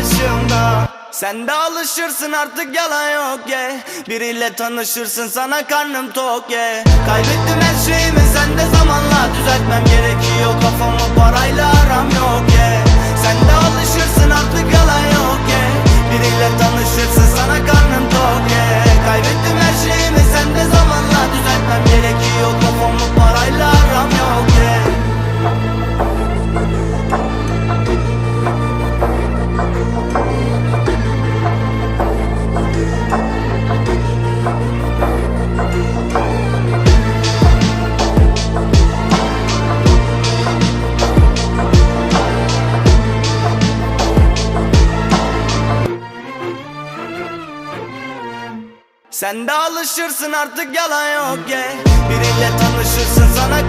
başımda Sen de alışırsın artık yalan yok yeah. Biriyle tanışırsın sana karnım tok yeah. Kaybettim her şeyimi sen zamanla Düzeltmem gerekiyor kafamı parayla Sen de alışırsın artık yalan yok yeah. Biriyle tanışırsın sana